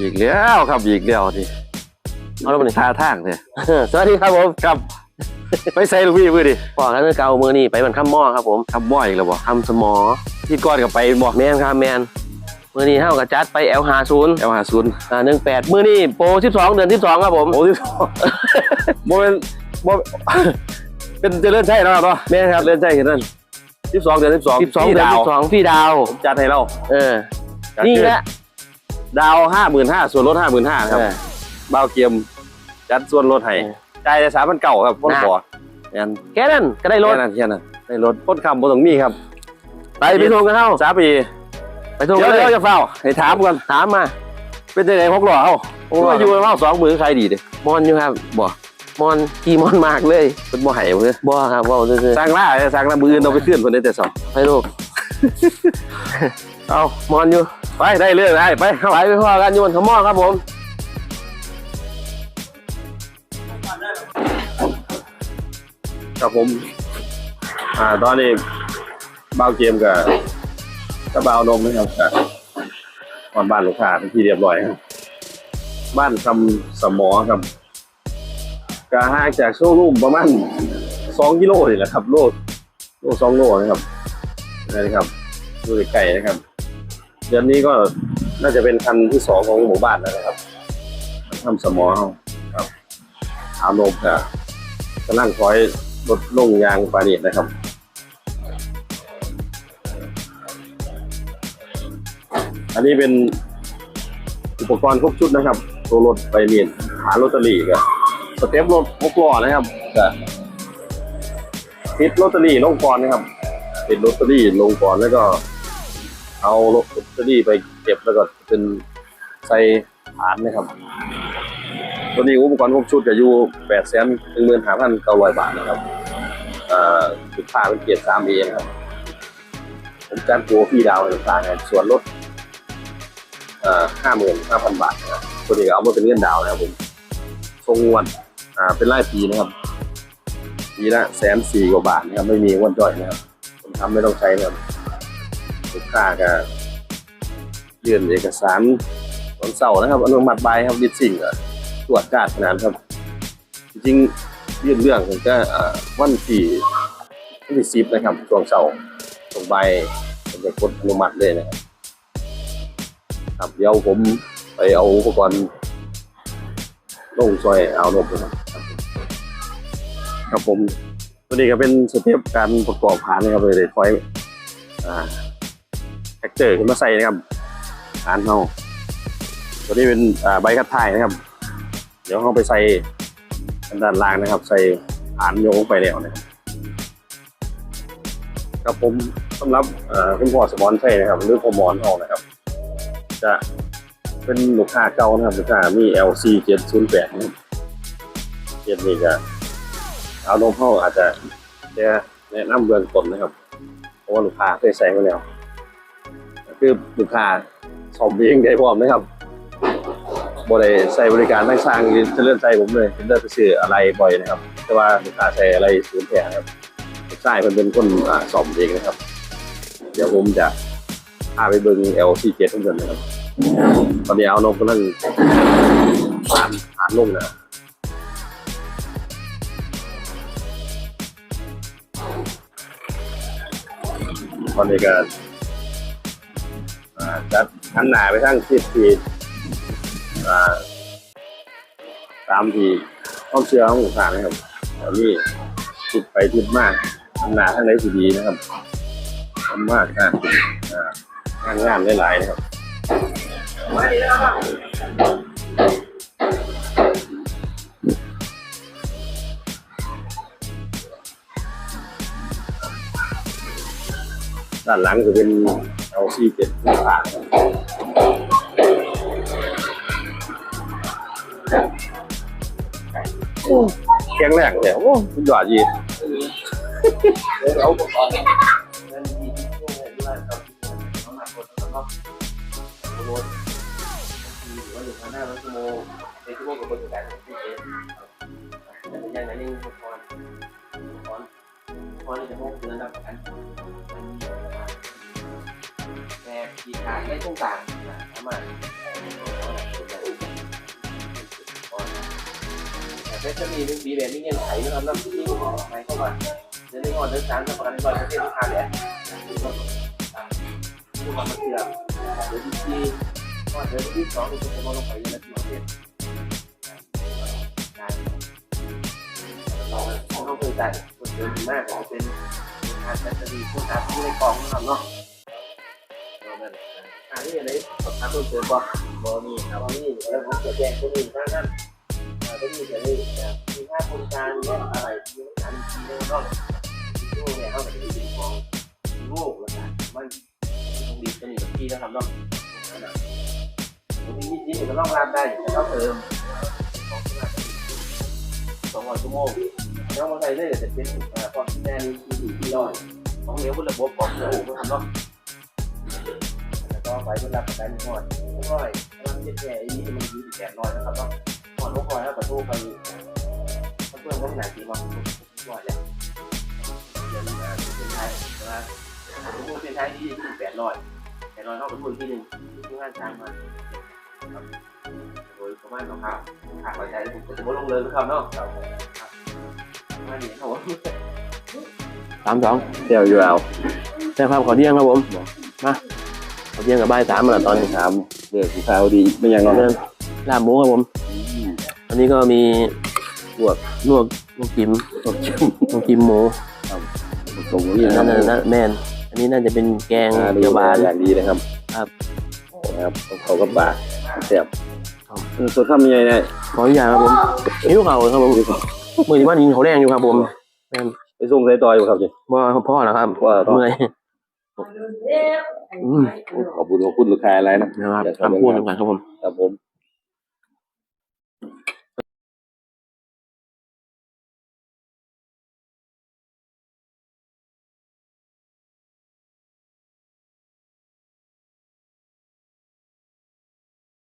อีกแล้วครับอีกแล้วนี่เอาแล้วบ่นี่ท่าทางเนี่ยสวัสดีครับผมครับไปใส่ลูกพี่มือดิปอกกันเมื่อเก่ามือนี่ไปบันข้ามหม้อครับผมทำบ่อยอีกแล้วบ่ทำสมอที่ก้อนกับไปบ่แมนครับแมนมือนี่เท่ากับจัดไป L หาศูนย์เอลหาศูนย์อ่าหนึ่งแปดมือนี่โปรสิบสองเดือนสิบสองครับผมโอ้ที่โมเป็นโมเป็นเจริญชัยแล้วเนาะแมนครับเจริญชัยเห็นนั่นสิบสองเดือนสิบสองสิบสองพี่เดือนดาวสิบสองพี่ดาวผมจัดให้เรา เออจัดนี่ขึ้แหละ ดาวห้าหมื่นห้าส่วนลดห้าหมื่นห้าครับเออบ้าวเกียมจัดส่วนลดให้เออจ่ายได้สามพันเก่าครับคนน่ะบ่งั้นแค่นั้นก็ได้รถแค่นั้นแค่นั้นได้รถพ้นคำบนตรงนี้ครับไปไปส่งกันเท่าสามปีไปส่งเดี๋กัยวนเลเดี๋ยวยจะเฝ้าให้ถามก่อนถามมา เป็นยังไงพกหล่อเอ้าโอ้โอ้ยอยู่เฝ้าสองมือใครดีเด้มอนอยู่ครับบ่มอนขี่มอนมากเลยเป็นบ่ไห้เพื่อบ่ครับบ่ซื่อสร้างล่าสร้างล่ามืออื่นเราไปขึ้นคนได้แต่สองๆไปลูก เอามอนอยู่ ไปได้เรื่องได้ไปเข้าไปไปพ่อกันอยู่บนขมหม้อครับผมครับผม อ่า ตอนนี้บ้าเกมกับกับบ้าวนมนะครับกับก่อนบ้านลูกค้าเป็นที่เรียบร้อยครับ บ้านคำสมอครับกาห่างจากโชว์รูมประมาณสองกิโลนี่แหละครับ โลโลสองโลนะครับนี่นะครับดูไกลนะครับ เดือนนี้ก็น่าจะเป็นคันที่สองของหมู่บ้านแล้วนะครับทำสมอครับอานมกับกำลังคอยรถลงยางปานีตนะครับอันนี้เป็นอุปกรณ์ครบชุดนะครับตัวรถไปเรียนหาลอตเตอรี่กับสเต็ปรถหกล้อนะครับกับติดลอตเตอรี่ลงก่อนนะครับติดลอตเตอรี่ลงก่อนแล้วก็ เอาลอตเตอรี่ไปเก็บแล้วก็เป็นใส่ฐานนะครับ ตัวนี้อุปกรณ์ครบชุดจะอยู่แปดแสนหนึ่งหมื่นห้าพันเก้าร้อยบาทนะครับเอ่อลูกค้าเป็นเกียรติสามเอนะครับผมจัดโปรพี่ดาวให้ลูกค้าเนี่ยส่วนลดห้าหมื่นห้าพันบาทนะครับตัวนี้ก็เอามาเป็นเงินดาวนะครับผมทรงวดอ่าเป็นรายปีนะครับปีละแสนสี่กว่าบาทนะครับไม่มีงวดย่อยนะครับผมทำไม่ต้องใช้นะครับ ลูกค้าก็ยื่นเอกสารตอนเสาร์นะครับอนุมัติใบครับดิสิ่งก็ตรวจการขนาดครับ จริงๆยื่นเรื่องผมก็วันที่วันที่สิบนะครับช่วงเสาร์ส่งใบผมจะกดอนุมัติเลยนะครับครับเดี๋ยวผมไปเอาอุปกรณ์ลงซอยเอาลงนะครับครับผมตัวนี้ก็เป็นสเต็ปการประกอบฐานนะครับเลยคอยอ่า เตอร์ขึ้นมาใส่นะครับฐานเขาตัวนี้เป็นใบคัดถ่ายนะครับ เดี๋ยวเขาไปใส่ด้านล่างนะครับ ใส่ฐานโยงลงไปแล้วนะครับครับผมสำหรับคุณพ่อสมอนใช่นะครับ หรือพ่อหมอนเอานะครับ จะเป็นลูกค้าเก่านะครับลูกค้ามี LC 708นะครับเจ็ดนี่ก็เอาลงเข้าอาจจะแค่แนะนำเบื้องต้นนะครับ เพราะว่าลูกค้าเคยใช้มาแล้ว คือลูกค้าสอมเองได้พร้อมนะครับบริใช้บริการทั้งสร้างจะเลื่อนใจผมเลยเป็นเลื่อนไปซื้ออะไรบ่อยนะครับ แต่ว่าลูกค้าใช้อะไรศูนแท้นะครับใช่มันเป็นคนสอมเองนะครับ เดี๋ยวผมจะพาไปเบิ่ง LC7 ทั้งหมดนะครับ ตอนนี้เอานมกำลังผ่านผ่านลงนะครับตอนนี้ก็ จะหันหน้าไปทางทิศที่อ่าตามที่ต้องเชื่อของลูกค้านะครับตอนนี้ทิศไปทิศมากหันหน้าทางไหนสิดีนะครับทำมากนะอ่างานงานหลายๆนะครับด้านหลังจะเป็น LC เจ็ดผ่านแข็งแรงเลยโอ้สุดยอดยีเอาอุปกรณ์เงินดีที่ช่วยด้วยกับน้ำหนักรถแล้วก็รถหรือว่าหนึ่งพันห้าร้อยชั่วโมงของพี่เอนยังไงนี่อุปกรณ์อุปกรณ์อุปกรณ์นี่จะพกเดือนละประกัน แต่มีทางไม่ต้องต่างนะสามารถแต่จะมีมีแบบนี้เงื่อนไขนะครับแล้วที่หมายเข้ามาเดือนก่อนเดือนสามจะประกันก่อนประเทศที่ทางเนี่ยผู้มาเชื่อเดือนที่ที่ก็เดือนที่สองที่จะมาลงไปในประเทศเราเราเคยจ่ายคนเดินมากเป็นการจัดดีผู้ตามที่ในกองนะครับเนาะ นั่นอันนี้อะไรสำคัญตัวเกินบ่บ่มีครับบ่มีแล้วผมจะแจ้งคนอื่นท่านนั้นก็มีแต่นี่มีค่าบริการเนี่ยอะไรที่อันที่เนาะที่เนี่ยเขาจะมีของโง่แล้วกันมันต้องดีกันอยู่ที่นะครับเนาะตรงนี้นี่นี่ก็ต้องรับได้แต่ต้องเติมสองร้อยชั่วโมงแล้วมาใส่ได้แต่เป็นพอที่แม่นี่ที่ที่ร้อยของเหลวบนระบบของระบบก็ทำเนาะ แล้วก็ไว้บนรับประกันหอดหกร้อยกำลังเจ็ดแก่อีนี่มันอยู่แปดร้อยนะครับต้องหอดหกร้อยแล้วก็โทรไปเพื่อนก็หนาทีมาหกร้อยแล้วเดือนหน้เป็นไทยนะสมมติเป็นไทยที่ที่แปดร้อยแปดร้อยเท่ากับทุนที่หนึ่งที่งานจ้างมาโดยประมาณของข้าวข้าวไว้ใจผมก็จะไม่ลงเลยนะครับเนาะมาดีครับสามสองเที่ยวอยู่แล้วแจ้งความขอเที่ยงครับผมมา ขอเที่ยงกับบ่ายสามแล้วตอนนี้ถามเดือดข่าวดีไม่ยังเรื่เนาะองลาบหมูครับผมอันนี้ก็มีลวกลวกลวกจิ้มลวกจิ้มลวกจิ้มหมูส่งอันี่นนะนั้นน่ะนะแมนอันนี้น่าจะเป็นแกงอ่าดูเขียวหวานอย่างดีนะครับ ครับนะครับเขากับบาเสียบครับส่วนทำยังไงเนี่ยขออนุญาตครับผมหิวเขาวครับผมมือที่บ้านยิงเขาวแดงอยู่ครับผมแม่นไปส่งใส่ต่ออยู่ครับจิบ่พ่อแล้วครับว่าต่อเมื่อยอืม ขอบคุณขอบคุณลูกค้าอะไรนะนะครับอยากคำพูดสำคัญครับผม ครับผม